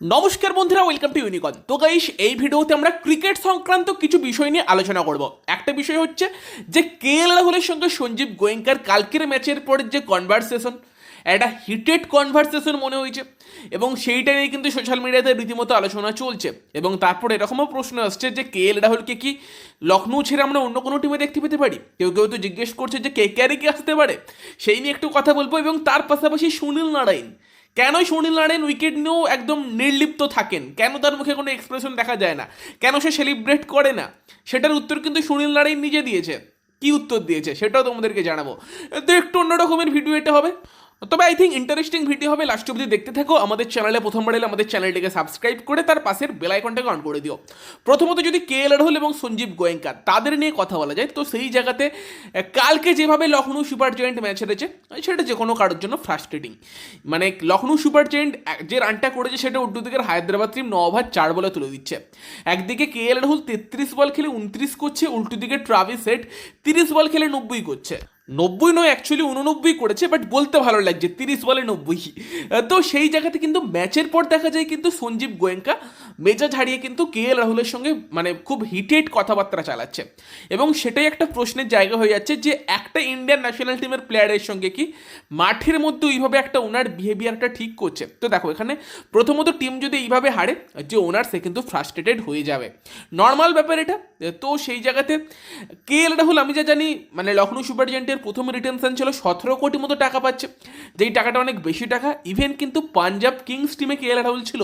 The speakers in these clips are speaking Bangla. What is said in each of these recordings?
নমস্কার বন্ধুরা ওয়েলকাম টু ইউনিকন তো গাইস এই ভিডিওতে আমরা ক্রিকেট সংক্রান্ত কিছু বিষয় নিয়ে আলোচনা করব। একটা বিষয় হচ্ছে যে কে এল রাহুলের সঙ্গে সঞ্জীব গোয়েঙ্কার কালকের ম্যাচের পরের যে কনভারসেশন একটা হিটেড কনভারসেশন মনে হয়েছে এবং সেইটা নিয়ে কিন্তু সোশ্যাল মিডিয়াতে রীতিমতো আলোচনা চলছে এবং তারপর এরকমও প্রশ্ন আসছে যে কে এল রাহুলকে কি লখনৌ ছেড়ে আমরা অন্য কোনো টিমে দেখতে পেতে পারি? কেউ কেউ তো জিজ্ঞেস করছে যে কে ক্যারে কি আসতে পারে? সেই নিয়ে একটু কথা বলব এবং তার পাশাপাশি সুনীল নারায়ণ কেন সুনীল নারায়ণ উইকেট নিয়েও একদম নির্লিপ্ত থাকেন? কেন তার মুখে কোনো এক্সপ্রেশন দেখা যায় না? কেন সে সেলিব্রেট করে না? সেটার উত্তর কিন্তু সুনীল নারায়ণ নিজে দিয়েছে। কি উত্তর দিয়েছে সেটাও তোমাদেরকে জানাব। তো একটু অন্যরকমের ভিডিও এটা হবে। তবে আই থিঙ্ক ইন্টারেস্টিং ভিডিও হবে। লাস্ট অব্দি দেখতে থাকো। আমাদের চ্যানেলে প্রথমবার এলে আমাদের চ্যানেলটিকে সাবস্ক্রাইব করে তার পাশের বেল আইকনটাকে অন করে দিও। প্রথমত যদি কে এল রাহুল এবং সঞ্জীব গোয়েঙ্কা তাদের নিয়ে কথা বলা যায়, তো সেই জায়গাতে কালকে যেভাবে লখনৌ সুপার জয়েন্ট ম্যাচ হেরেছে, সেটা যে কোনো কারোর জন্য ফ্রাস্ট্রেটিং মানে লখনৌ সুপার জয়েন্ট যে রানটা করেছে, সেটা উল্টো দিকের হায়দ্রাবাদ টিম ন ওভার চার বলে তুলে দিচ্ছে। একদিকে কে এল রাহুল তেত্রিশ বল খেলে উনত্রিশ করছে, উল্টো দিকে ট্রাভিস সেট তিরিশ বল খেলে নব্বই করছে। নব্বই নয় অ্যাকচুয়ালি উননব্বই করেছে বাট বলতে ভালো লাগছে, তিরিশ বলে নব্বই। তো সেই জায়গাতে কিন্তু ম্যাচের পর দেখা যায় কিন্তু সঞ্জীব গোয়েঙ্কা মেজাজ হারিয়ে কিন্তু কে এল রাহুলের সঙ্গে মানে খুব হিটেড কথাবার্তা চালাচ্ছে। এবং সেটাই একটা প্রশ্নের জায়গা হয়ে যাচ্ছে যে একটা ইন্ডিয়ান ন্যাশনাল টিমের প্লেয়ারের সঙ্গে কি মাঠের মধ্যে ওইভাবে একটা ওনার বিহেভিয়ারটা ঠিক করছে? তো দেখো, এখানে প্রথমত টিম যদি এইভাবে হারে, যে ওনার সে কিন্তু ফ্রাস্ট্রেটেড হয়ে যাবে। নর্মাল ব্যাপার এটা। তো সেই জায়গাতে কে এল রাহুল, আমি যা জানি মানে লখনৌ সুপার জায়েন্টের প্রথম রিটেনশন ছিল সতেরো কোটি মতো টাকা পাচ্ছে। যেই টাকাটা অনেক বেশি টাকা ইভেন কিন্তু পাঞ্জাব কিংস টিমে কে এল রাহুল ছিল।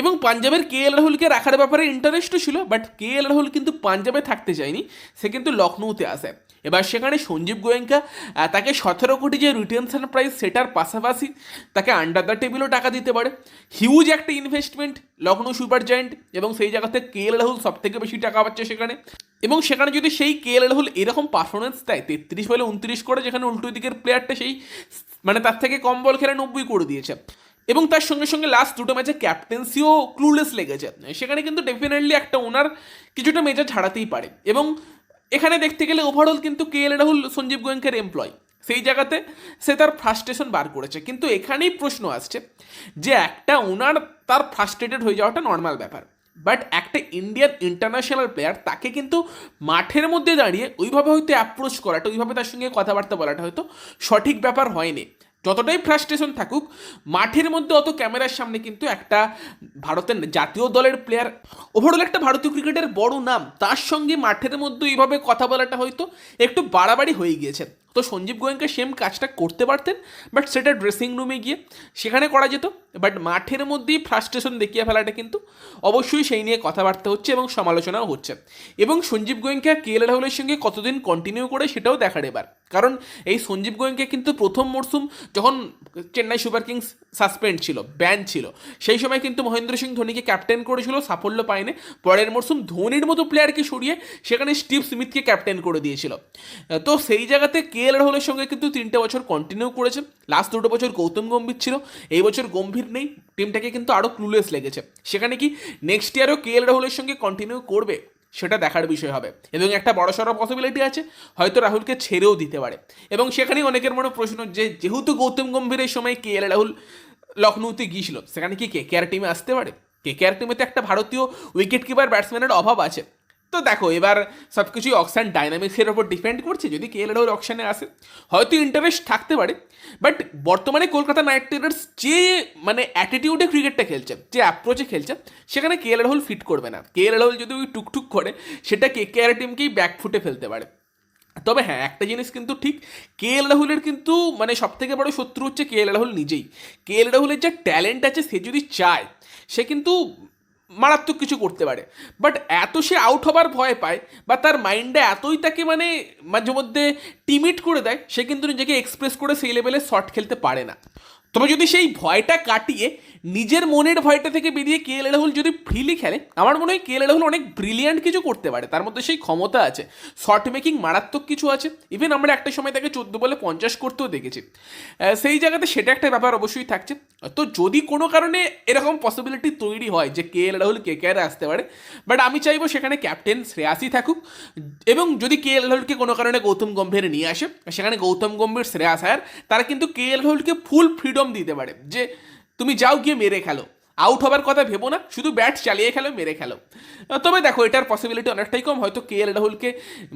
এবং পাঞ্জাবের কে এল রাহুলকে রাখার ব্যাপারে ইন্টারেস্টও ছিল বাট কে এল রাহুল কিন্তু পাঞ্জাবে থাকতে চায়নি, সে কিন্তু লখনৌতে আসে এবার সেখানে সঞ্জীব গোয়েঙ্কা তাকে সতেরো কোটি যে রিটেনশন প্রাইস সেটার পাশাপাশি তাকে আন্ডার দ্য টেবিলও টাকা দিতে পারে। হিউজ একটা ইনভেস্টমেন্ট লখনৌ সুপার জায়েন্ট এবং সেই জায়গাতে কে এল রাহুল সব থেকে বেশি টাকা পাচ্ছে সেখানে। এবং সেখানে যদি সেই কে এল রাহুল এরকম পারফরমেন্স দেয়, তেত্রিশ বলে উনত্রিশ করে যেখানে উল্টো দিকের প্লেয়ারটা সেই মানে তার থেকে কম বল খেলে নব্বই করে দিয়েছে। এবং তার সঙ্গে সঙ্গে লাস্ট দুটো ম্যাচে ক্যাপ্টেন্সিও ক্লুলেস লেগেছে। সেখানে কিন্তু ডেফিনেটলি একটা ওনার কিছুটা মেজাজ ছাড়াতেই পারে। এবং এখানে দেখতে গেলে ওভারঅল কিন্তু কে এল রাহুল সঞ্জীব গোয়েঙ্কের এমপ্লয় সেই জায়গাতে সে তার ফ্রাস্ট্রেশন বার করেছে। কিন্তু এখানেই প্রশ্ন আসছে যে একটা ওনার তার ফ্রাস্ট্রেটেড হয়ে যাওয়াটা নর্মাল ব্যাপার। বাট একটা ইন্ডিয়ান ইন্টারন্যাশনাল প্লেয়ার তাকে কিন্তু মাঠের মধ্যে দাঁড়িয়ে ওইভাবে হয়তো অ্যাপ্রোচ করাটা, ওইভাবে তার সঙ্গে কথাবার্তা বলাটা হয়তো সঠিক ব্যাপার হয়নি। যতটাই ফ্রাস্ট্রেশন থাকুক, মাঠের মধ্যে অত ক্যামেরার সামনে কিন্তু একটা ভারতের জাতীয় দলের প্লেয়ার ওভারঅল একটা ভারতীয় ক্রিকেটের বড় নাম, তার সঙ্গে মাঠের মধ্যে এইভাবে কথা বলাটা হয়তো একটু বাড়াবাড়ি হয়ে গিয়েছে। তো সঞ্জীব গোয়েঙ্কা সেম কাজটা করতে পারতেন বাট সেটা ড্রেসিং রুমে গিয়ে সেখানে করা যেত। বাট মাঠের মধ্যেই ফ্রাস্ট্রেশন দেখিয়ে ফেলাটা কিন্তু অবশ্যই সেই নিয়ে কথাবার্তা হচ্ছে এবং সমালোচনাও হচ্ছে। এবং সঞ্জীব গোয়েঙ্কা কে এল রাহুলের সঙ্গে কতদিন কন্টিনিউ করে সেটাও দেখার এবার। কারণ এই সঞ্জীব গোয়েঙ্কা কিন্তু প্রথম মরশুম যখন চেন্নাই সুপার কিংস সাসপেন্ড ছিল ব্যান ছিল, সেই সময় কিন্তু মহেন্দ্র সিং ধোনিকে ক্যাপ্টেন করেছিল, সাফল্য পায়নি। পরের মরশুম ধোনির মতো প্লেয়ারকে সরিয়ে সেখানে স্টিভ স্মিথকে ক্যাপ্টেন করে দিয়েছিল। তো সেই জায়গাতে কে এল রাহুলের সঙ্গে কিন্তু তিনটে বছর কন্টিনিউ করেছে। লাস্ট দুটো বছর গৌতম গম্ভীর ছিল, এই বছর গম্ভীর নেই টিমটাকে কিন্তু আরও ক্লুলেস লেগেছে। সেখানে কি নেক্সট ইয়ারও কে এল রাহুলের সঙ্গে কন্টিনিউ করবে, সেটা দেখার বিষয় হবে। এবং একটা বড় সড়ো পসিবিলিটি আছে, হয়তো রাহুলকে ছেড়েও দিতে পারে। এবং সেখানেই অনেকের মনে প্রশ্ন যে, যেহেতু গৌতম গম্ভীরের সময় কে এল রাহুল লখনৌতে গিয়েছিল, সেখানে কি কে কেয়ার টিমে আসতে পারে? কে কেয়ার টিমে তো একটা ভারতীয় উইকেট কিপার ব্যাটসম্যানের অভাব আছে। তো দেখো, এবার সব কিছুই অকশান ডাইনামিক্সের ওপর ডিপেন্ড করছে, যদি কে এল রাহুল অকশানে আসে। হয়তো ইন্টারেস্ট থাকতে পারে বাট বর্তমানে কলকাতা নাইট রাইডার্স যে মানে অ্যাটিটিউডে ক্রিকেটটা খেলছে, যে অ্যাপ্রোচে খেলছে, সেখানে কে এল রাহুল ফিট করবে না। কে এল রাহুল যদি ওই টুকটুক করে, সেটা কে কে আর টিমকেই ব্যাকফুটে ফেলতে পারে। তবে হ্যাঁ একটা জিনিস কিন্তু ঠিক, কে এল রাহুলের কিন্তু মানে সব থেকে বড় শত্রু হচ্ছে কে এল রাহুল নিজেই। কে এল রাহুলের যা ট্যালেন্ট আছে, সে যদি চায়, সে কিন্তু মারাত্মক কিছু করতে পারে। বাট এত সে আউট হবার ভয় পায় বা তার মাইন্ডে এতই তাকে মানে মাঝে মধ্যে টিমিট করে দেয়, সে কিন্তু নিজেকে এক্সপ্রেস করে সেই লেভেলে শট খেলতে পারে না। তবে যদি সেই ভয়টা কাটিয়ে নিজের মনের ভয়টা থেকে বেরিয়ে কে এল রাহুল যদি ফ্রিলি খেলে, আমার মনে হয় কে এল রাহুল অনেক ব্রিলিয়ান্ট কিছু করতে পারে। তার মধ্যে সেই ক্ষমতা আছে শর্ট মেকিং মারাত্মক কিছু আছে। ইভেন আমরা একটা সময় তাকে চোদ্দ বলে পঞ্চাশ করতেও দেখেছি। সেই জায়গাতে সেটা একটা ব্যাপার অবশ্যই থাকছে। তো যদি কোনো কারণে এরকম পসিবিলিটি তৈরি হয় যে কে এল রাহুল কে কে আর আসতে পারে বাট আমি চাইব সেখানে ক্যাপ্টেন শ্রেয়াসই থাকুক। এবং যদি কে এল রাহুলকে কোনো কারণে গৌতম গম্ভীর নিয়ে আসে, সেখানে গৌতম গম্ভীর শ্রেয়াস আয়ার, তারা কিন্তু কে এল রাহুলকে ফুল ফ্রিডম দিতে পারে। যে তুমি যাও গিয়ে মেরে খেলো। আউট হবার কথা ভেবো না, শুধু ব্যাট চালিয়ে খেলো, মেরে খেলো। তবে দেখো, এটার পসিবিলিটি অনেকটাই কম, হয়তো কে এল রাহুলকে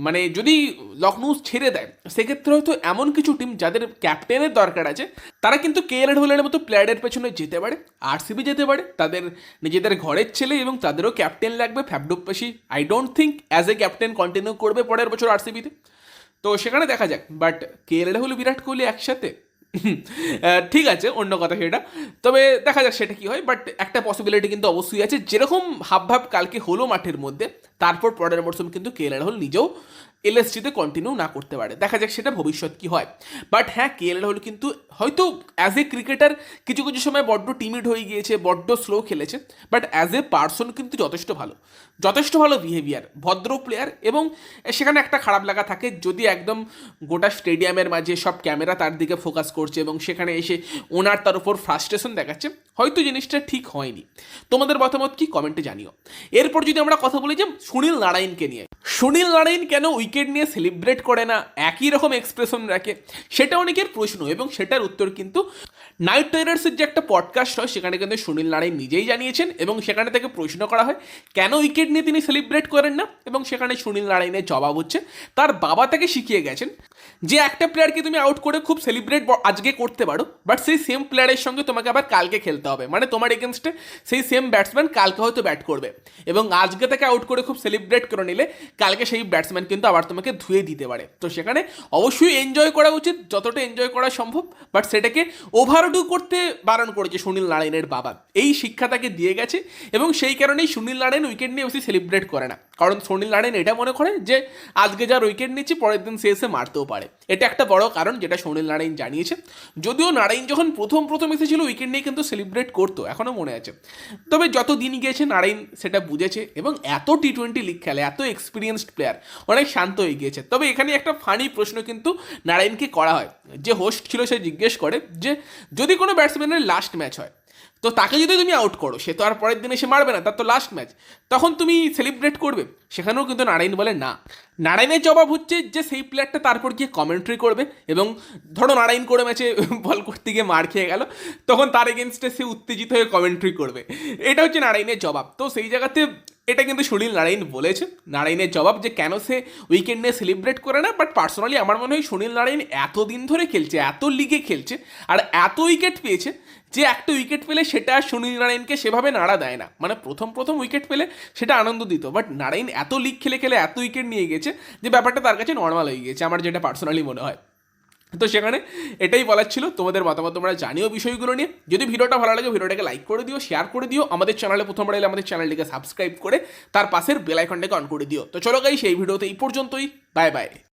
মানে যদি লখনৌ ছেড়ে দেয়, সেক্ষেত্রে হয়তো এমন কিছু টিম যাদের ক্যাপ্টেনের দরকার আছে, তারা কিন্তু কে এল রাহুলের মতো প্লেয়ারের পেছনে যেতে পারে আর আরসিবি যেতে পারে, তাদের নিজেদের ঘরের ছেলে এবং তাদেরও ক্যাপ্টেন লাগবে Faf du Plessis I don't think as a captain continue করবে পরের বছর আরসিবিতে তো। সেখানে দেখা যাক but K L Rahul Virat Kohli একসাথে ঠিক আছে, অন্য কথা সেটা তবে দেখা যাক সেটা কি হয় বাট একটা পসিবিলিটি কিন্তু অবশ্যই আছে। যেরকম হাব ভাব কালকে হলো মাঠের মধ্যে, তারপর পরের মরশুম কিন্তু কে এল রাহুল নিজেও এলএসজিতে কন্টিনিউ না করতে পারে। দেখা যাক সেটা ভবিষ্যৎ কি হয়। বাট হ্যাঁ কে এল রাহুল কিন্তু হয়তো অ্যাজ এ ক্রিকেটার কিছু কিছু সময় বড্ড টিমিড হয়ে গিয়েছে, বড্ড স্লো খেলেছে বাট অ্যাজ এ পার্সন কিন্তু যথেষ্ট ভালো। যথেষ্ট ভালো বিহেভিয়ার ভদ্র প্লেয়ার এবং সেখানে একটা খারাপ লাগা থাকে। যদি একদম গোটা স্টেডিয়ামের মাঝে সব ক্যামেরা তার দিকে ফোকাস করছে এবং সেখানে এসে ওনার তার উপর ফ্রাস্ট্রেশন দেখাচ্ছে। হয়তো জিনিসটা ঠিক হয়নি। তোমাদের মতামত কি? কমেন্টে জানিও। এরপর যদি আমরা কথা বলি যে সুনীল নারায়ণকে নিয়ে। সুনীল নারায়ণ কেন উইকেট নিয়ে সেলিব্রেট করে না? একই রকম এক্সপ্রেশন রাখে। সেটা অনেকের প্রশ্ন এবং সেটার উত্তর কিন্তু নাইট রাইডার্সের যে একটা পডকাস্ট হয়, সেখানে কিন্তু সুনীল নারায়ণ নিজেই জানিয়েছেন এবং সেখানে থেকে প্রশ্ন করা হয়, কেন উইকেট নিয়ে তিনি সেলিব্রেট করেন না? এবং সেখানে সুনীল নারায়ণের জবাব হচ্ছে, তার বাবা তাকে শিখিয়ে গেছেন। যে একটা প্লেয়ারকে তুমি আউট করে খুব সেলিব্রেট আজকে করতে পারো বাট সেই সেম প্লেয়ারের সঙ্গে তোমাকে আবার কালকে খেলতে হবে। মানে তোমার এগেনস্টে সেই সেম ব্যাটসম্যান কালকে হয়তো ব্যাট করবে। এবং আজকে তাকে আউট করে খুব সেলিব্রেট করে নিলে কালকে সেই ব্যাটসম্যান কিন্তু আবার তোমাকে ধুয়ে দিতে পারে। তো সেখানে অবশ্যই এনজয় করা উচিত, যতটা এনজয় করা সম্ভব বাট সেটাকে ওভারডু করতে বারণ করেছে সুনীল নারায়ণের বাবা। এই শিক্ষা তাকে দিয়ে গেছে এবং সেই কারণেই সুনীল নারায়ণ উইকেট নিয়ে বেশি সেলিব্রেট করে না। কারণ সুনীল নারায়ণ এটা মনে করে যে, আজকে যার উইকেট নিচ্ছি পরের দিন সে এসে মারতেও পারে। এটা একটা বড় কারণ যেটা সুনীল নারায়ণ জানিয়েছে। যদিও নারায়ণ যখন প্রথম প্রথম এসেছিল, উইকেট নিয়ে কিন্তু সেলিব্রেট করতো এখনও মনে আছে। তবে যত দিন গিয়েছে, নারায়ণ সেটা বুঝেছে এবং এত টি টোয়েন্টি লিগ খেলে, এত এক্সপিরিয়েন্সড প্লেয়ার অনেক শান্ত হয়ে গিয়েছে। তবে এখানে একটা ফানি প্রশ্ন কিন্তু নারায়ণকে করা হয়। যে হোস্ট ছিল, সে জিজ্ঞেস করে যে, যদি কোনো ব্যাটসম্যানের লাস্ট ম্যাচ হয়, তো তাকে যদি তুমি আউট করো, সে তো আর পরের দিন এসে মারবে না, তার তো লাস্ট ম্যাচ তখন তুমি সেলিব্রেট করবে? সেখানেও কিন্তু নারায়ণ বলে না। নারায়ণের জবাব হচ্ছে যে সেই প্লেয়ারটা তারপর গিয়ে কমেন্ট্রি করবে এবং ধরো নারায়ণ করে ম্যাচে বল করতে গিয়ে মার খেয়ে গেল, তখন তার এগেনস্টে সে উত্তেজিত হয়ে কমেন্ট্রি করবে। এটা হচ্ছে নারায়ণের জবাব। তো সেই জায়গাতে এটা কিন্তু সুনীল নারায়ণ বলেছে। নারায়ণের জবাব যে কেন সে উইকেন্ড নিয়ে সেলিব্রেট করে না বাট পার্সোনালি আমার মনে হয় সুনীল নারায়ণ এতদিন ধরে খেলছে, এত লিগে খেলছে, আর এত উইকেট পেয়েছে যে একটা উইকেট পেলে সেটা সুনীল নারায়ণকে সেভাবে নাড়া দেয় না। মানে প্রথম প্রথম উইকেট পেলে সেটা আনন্দ দিত বাট নারায়ণ এত লিগ খেলে খেলে এত উইকেট নিয়ে গেছে যে ব্যাপারটা তার কাছে নর্মাল হয়ে গেছে আমার যেটা পার্সোনালি মনে হয়। তো সেখানে এটাই বলার ছিল। তোমাদের মতামত তোমরা জানিও বিষয়গুলো নিয়ে। যদি ভিডিওটা ভালো লাগে, ভিডিওটাকে লাইক করে দিও শেয়ার করে দিও। আমাদের চ্যানেলে প্রথমবার এলে আমাদের চ্যানেলটিকে সাবস্ক্রাইব করে তার পাশের বেলাইকনটাকে অন করে দিও। তো চলো গাই সেই ভিডিওতে এই পর্যন্তই। Bye bye